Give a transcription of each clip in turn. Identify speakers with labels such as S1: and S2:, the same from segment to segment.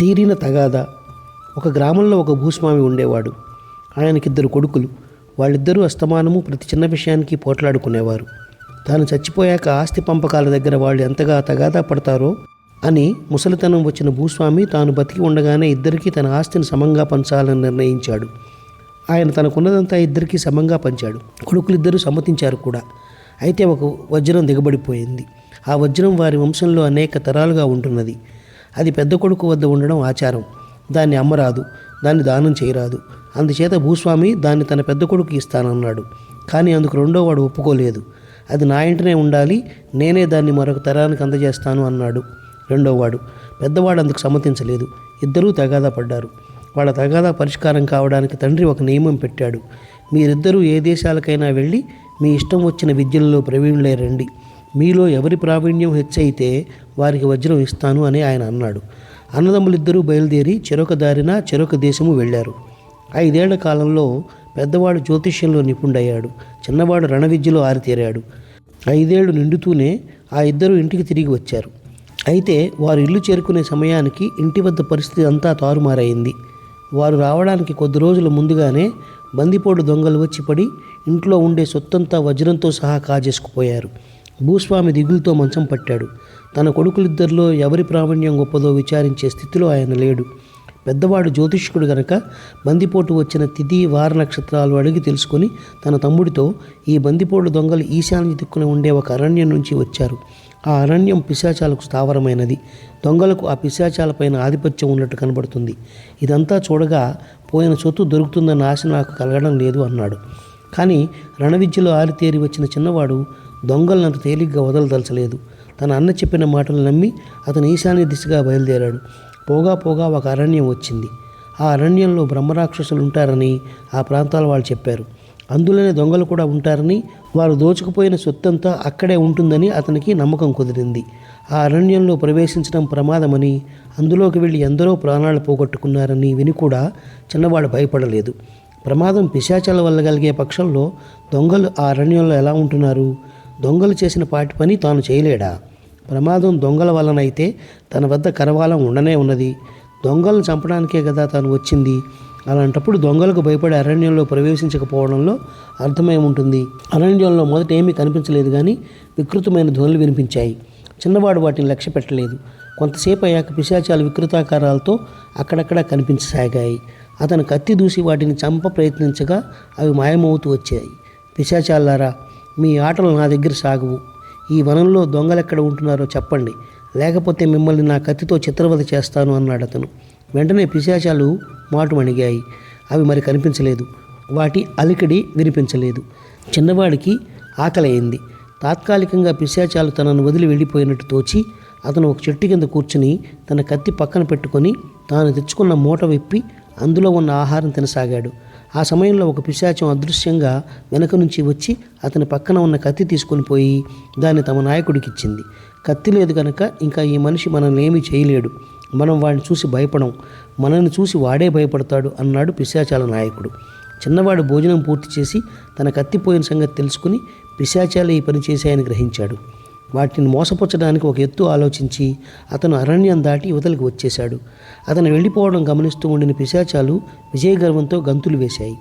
S1: తీరిన తగాదా. ఒక గ్రామంలో ఒక భూస్వామి ఉండేవాడు. ఆయనకిద్దరు కొడుకులు. వాళ్ళిద్దరూ అస్తమానము ప్రతి చిన్న విషయానికి పోట్లాడుకునేవారు. తాను చచ్చిపోయాక ఆస్తి పంపకాల దగ్గర వాళ్ళు ఎంతగా తగాదా పడతారో అని ముసలితనం వచ్చిన భూస్వామి తాను బతికి ఉండగానే ఇద్దరికీ తన ఆస్తిని సమంగా పంచాలని నిర్ణయించాడు. ఆయన తనకున్నదంతా ఇద్దరికీ సమంగా పంచాడు. కొడుకులిద్దరూ సమ్మతించారు కూడా. అయితే ఒక వజ్రం దిగబడిపోయింది. ఆ వజ్రం వారి వంశంలో అనేక తరాలుగా ఉంటున్నది. అది పెద్ద కొడుకు వద్ద ఉండడం ఆచారం. దాన్ని అమ్మరాదు దాన్ని దానం చేయరాదు. అందుచేత భూస్వామి దాన్ని తన పెద్ద కొడుకు ఇస్తానన్నాడు. కానీ అందుకు రెండో వాడు ఒప్పుకోలేదు. అది నా ఇంటనే ఉండాలి నేనే దాన్ని మరొక తరానికి అందజేస్తాను అన్నాడు రెండోవాడు పెద్దవాడు అందుకు సమ్మతించలేదు. ఇద్దరూ తగాదా పడ్డారు. వాళ్ళ తగాదా పరిష్కారం కావడానికి తండ్రి ఒక నియమం పెట్టాడు. మీరిద్దరూ ఏ దేశాలకైనా వెళ్ళి మీ ఇష్టం వచ్చిన విద్యల్లో ప్రవీణులే రండి. మీలో ఎవరి ప్రావీణ్యం హెచ్చయితే వారికి వజ్రం ఇస్తాను అని ఆయన అన్నాడు. అన్నదమ్ములిద్దరూ బయలుదేరి చెరొక దారిన చెరొక దేశము వెళ్ళారు. ఐదేళ్ళ కాలంలో పెద్దవాడు జ్యోతిష్యంలో నిపుణుడయ్యాడు. చిన్నవాడు రణవిద్యలో ఆరితేరాడు. ఐదేళ్ళు నిండుతూనే ఆ ఇద్దరు ఇంటికి తిరిగి వచ్చారు. అయితే వారు ఇల్లు చేరుకునే సమయానికి ఇంటి వద్ద పరిస్థితి అంతా తారుమారైంది. వారు రావడానికి కొద్ది రోజుల ముందుగానే బందిపోటు దొంగలు వచ్చి పడి ఇంట్లో ఉండే సొత్తంతా వజ్రంతో సహా కాజేసుకుపోయారు. భూస్వామి దిగులుతో మంచం పట్టాడు. తన కొడుకులిద్దరిలో ఎవరి ప్రావీణ్యం గొప్పదో విచారించే స్థితిలో ఆయన లేడు. పెద్దవాడు జ్యోతిష్కుడు గనక బందిపోటు వచ్చిన తిథి వార నక్షత్రాలు అడిగి తెలుసుకొని తన తమ్ముడితో ఈ బందిపోటు దొంగలు ఈశాన్య దిక్కున ఉండే ఒక అరణ్యం నుంచి వచ్చారు. ఆ అరణ్యం పిశాచాలకు స్థావరమైనది. దొంగలకు ఆ పిశాచాలపైన ఆధిపత్యం ఉన్నట్టు కనబడుతుంది. ఇదంతా చూడగా పోయిన సొత్తు దొరుకుతుందన్న ఆశ నాకు కలగడం లేదు అన్నాడు. కానీ రణవిద్యలో ఆరితేరి వచ్చిన చిన్నవాడు దొంగలను అంత తేలిగ్గా వదలదలచలేదు. తన అన్న చెప్పిన మాటలు నమ్మి అతను ఈశాన్య దిశగా బయలుదేరాడు. పోగా పోగా ఒక అరణ్యం వచ్చింది. ఆ అరణ్యంలో బ్రహ్మరాక్షసులు ఉంటారని ఆ ప్రాంతాల వాళ్ళు చెప్పారు. అందులోనే దొంగలు కూడా ఉంటారని వారు దోచుకుపోయిన సొత్తంతా అక్కడే ఉంటుందని అతనికి నమ్మకం కుదిరింది. ఆ అరణ్యంలో ప్రవేశించడం ప్రమాదమని అందులోకి వెళ్ళి ఎందరో ప్రాణాలు పోగొట్టుకున్నారని విని కూడా చిన్నవాడు భయపడలేదు. ప్రమాదం పిశాచాల వల్ల కలిగే పక్షంలో దొంగలు ఆ అరణ్యంలో ఎలా ఉంటున్నారు? దొంగలు చేసిన పాటి పని తాను చేయలేడా? ప్రమాదం దొంగల వలనైతే తన వద్ద కరవాలం ఉండనే ఉన్నది. దొంగలను చంపడానికే కదా తాను వచ్చింది. అలాంటప్పుడు దొంగలకు భయపడి అరణ్యంలో ప్రవేశించకపోవడంలో అర్థమై ఉంటుంది. అరణ్యంలో మొదట ఏమీ కనిపించలేదు కానీ వికృతమైన ధ్వనులు వినిపించాయి. చిన్నవాడు వాటిని లక్ష్య పెట్టలేదు. కొంతసేపు అయ్యాక పిశాచాలు వికృతాకారాలతో అక్కడక్కడ కనిపించసాగాయి. అతను కత్తి దూసి వాటిని చంప ప్రయత్నించగా అవి మాయమవుతూ వచ్చాయి. పిశాచాలారా మీ ఆటలు నా దగ్గర సాగవు. ఈ వనంలో దొంగలెక్కడ ఉంటున్నారో చెప్పండి. లేకపోతే మిమ్మల్ని నా కత్తితో చిత్రవద చేస్తాను అన్నాడు అతను. వెంటనే పిశాచాలు మాటు అణిగాయి అవి మరి కనిపించలేదు. వాటి అలికిడి వినిపించలేదు. చిన్నవాడికి ఆకలయింది తాత్కాలికంగా పిశాచాలు తనను వదిలి వెళ్ళిపోయినట్టు తోచి అతను ఒక చెట్టు కింద కూర్చుని తన కత్తి పక్కన పెట్టుకొని తాను తెచ్చుకున్న మూట విప్పి అందులో ఉన్న ఆహారం తినసాగాడు. ఆ సమయంలో ఒక పిశాచం అదృశ్యంగా వెనక నుంచి వచ్చి అతని పక్కన ఉన్న కత్తి తీసుకొని పోయి దాన్ని తమ నాయకుడికి ఇచ్చింది కత్తి లేదు కనుక ఇంకా ఈ మనిషి మనల్ని ఏమీ చేయలేడు. మనం వాడిని చూసి భయపడం మనల్ని చూసి వాడే భయపడతాడు అన్నాడు పిశాచాల నాయకుడు. చిన్నవాడు భోజనం పూర్తి చేసి తన కత్తిపోయిన సంగతి తెలుసుకుని పిశాచాలు ఈ పని చేశాయని గ్రహించాడు. వాటిని మోసపుచ్చడానికి ఒక ఎత్తు ఆలోచించి అతను అరణ్యం దాటి యువతలకు వచ్చేశాడు. అతను వెళ్ళిపోవడం గమనిస్తూ ఉండిన పిశాచాలు విజయగర్వంతో గంతులు వేశాయి.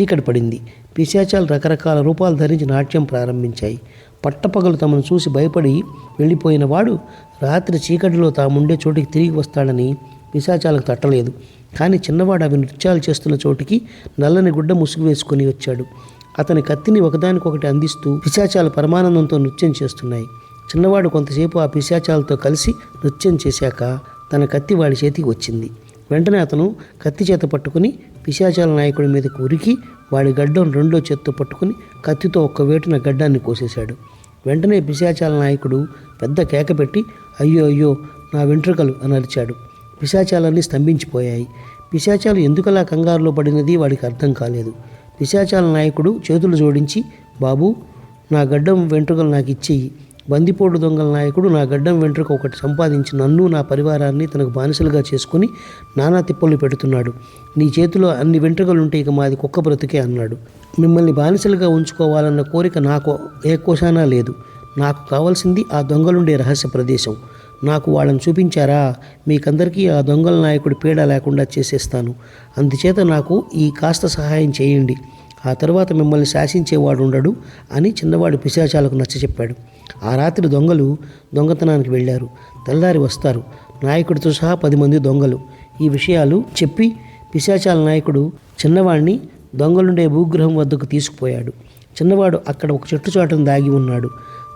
S1: చీకటి పడింది. పిశాచాలు రకరకాల రూపాలు ధరించి నాట్యం ప్రారంభించాయి. పట్టపగలు తమను చూసి భయపడి వెళ్ళిపోయిన వాడు రాత్రి చీకటిలో తాముండే చోటికి తిరిగి వస్తాడని పిశాచాలకు తట్టలేదు. కానీ చిన్నవాడు అవి నృత్యాలు చేస్తున్న చోటికి నల్లని గుడ్డ ముసుగు వేసుకొని వచ్చాడు. అతని కత్తిని ఒకదానికొకటి అందిస్తూ పిశాచాలు పరమానందంతో నృత్యం చేస్తున్నాయి. చిన్నవాడు కొంతసేపు ఆ పిశాచాలతో కలిసి నృత్యం చేశాక తన కత్తి వాడి చేతికి వచ్చింది. వెంటనే అతను కత్తి చేత పట్టుకుని పిశాచాల నాయకుడి మీదకు ఉరికి వాడి గడ్డం రెండో చేత్తో పట్టుకుని కత్తితో ఒక్క వేటున గడ్డాన్ని కోసేశాడు. వెంటనే పిశాచాల నాయకుడు పెద్ద కేక పెట్టి అయ్యో అయ్యో నా వెంట్రుకలు అని అరిచాడు. పిశాచాలన్నీ స్తంభించిపోయాయి. పిశాచాలు ఎందుకలా కంగారులో పడినది వాడికి అర్థం కాలేదు. పిశాచాల నాయకుడు చేతులు జోడించి బాబు నా గడ్డం వెంట్రుకలు నాకు ఇచ్చేయి. బందిపోటు దొంగల నాయకుడు నా గడ్డం వెంట్రుక ఒకటి సంపాదించి నన్ను నా పరివారాన్ని తనకు బానిసలుగా చేసుకుని నానా తిప్పలు పెడుతున్నాడు. నీ చేతిలో అన్ని వెంట్రుకలుంటే ఇక మాది కుక్క బ్రతుకే అన్నాడు. మిమ్మల్ని బానిసలుగా ఉంచుకోవాలన్న కోరిక నాకు ఏ కోశానా లేదు. నాకు కావాల్సింది ఆ దొంగలుండే రహస్య ప్రదేశం. నాకు వాళ్ళని చూపించారా? మీకందరికీ ఆ దొంగల నాయకుడి పీడ లేకుండా చేసేస్తాను. అందుచేత నాకు ఈ కాస్త సహాయం చేయండి. ఆ తరువాత మిమ్మల్ని శాసించేవాడు ఉండడు అని చిన్నవాడు పిశాచాలకు నచ్చచెప్పాడు ఆ రాత్రి దొంగలు దొంగతనానికి వెళ్ళారు. తెల్లారి వస్తారు. నాయకుడితో సహా పది మంది దొంగలు. ఈ విషయాలు చెప్పి పిశాచాల నాయకుడు చిన్నవాడిని దొంగలుండే భూగ్రహం వద్దకు తీసుకుపోయాడు. చిన్నవాడు అక్కడ ఒక చెట్టు చాటును దాగి ఉన్నాడు.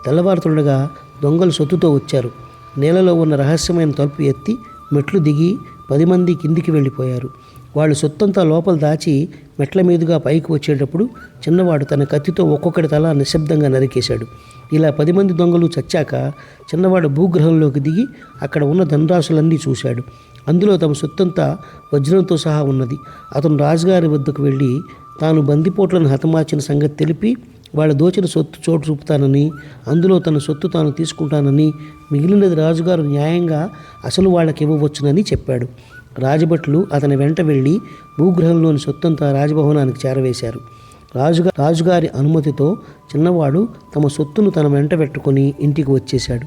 S1: తెల్లవారుతుండగా దొంగలు సొత్తుతో వచ్చారు. నేలలో ఉన్న రహస్యమైన తలుపు ఎత్తి మెట్లు దిగి పది మంది కిందికి వెళ్ళిపోయారు. వాళ్ళు సొత్తంతా లోపల దాచి మెట్ల మీదుగా పైకి వచ్చేటప్పుడు చిన్నవాడు తన కత్తితో ఒక్కొక్కటి తల నిశ్శబ్దంగా నరికేశాడు. ఇలా పది మంది దొంగలు చచ్చాక చిన్నవాడు భూగ్రహంలోకి దిగి అక్కడ ఉన్న ధనరాశులన్నీ చూశాడు. అందులో తమ సొత్తంతా వజ్రంతో సహా ఉన్నది. అతను రాజుగారి వద్దకు వెళ్ళి తాను బందిపోట్లను హతమార్చిన సంగతి తెలిపి వాళ్ళ దోచిన సొత్తు చోటు చూపుతానని అందులో తన సొత్తు తాను తీసుకుంటానని మిగిలినది రాజుగారు న్యాయంగా అసలు వాళ్ళకి ఇవ్వవచ్చునని చెప్పాడు. రాజభట్లు అతని వెంట వెళ్ళి భూగ్రహంలోని సొత్తంతా రాజభవనానికి చేరవేశారు. రాజుగా రాజుగారి అనుమతితో చిన్నవాడు తమ సొత్తును తన వెంట పెట్టుకొని ఇంటికి వచ్చేశాడు.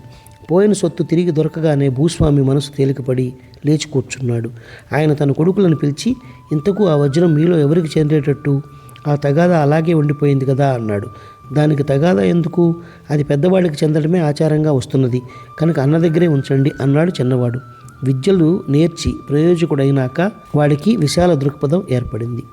S1: పోయిన సొత్తు తిరిగి దొరకగానే భూస్వామి మనసు తేలికపడి లేచి కూర్చున్నాడు. ఆయన తన కొడుకులను పిలిచి ఇంతకు ఆ వజ్రం మీలో ఎవరికి చెందేటట్టు? ఆ తగాదా అలాగే ఉండిపోయింది కదా అన్నాడు. దానికి తగాదా ఎందుకు? అది పెద్దవాడికి చెందడమే ఆచారంగా వస్తున్నది. కనుక అన్న దగ్గరే ఉంచండి అన్నాడు చిన్నవాడు. విద్యలు నేర్చి ప్రయోజకుడైనాక వాడికి విశాల దృక్పథం ఏర్పడింది.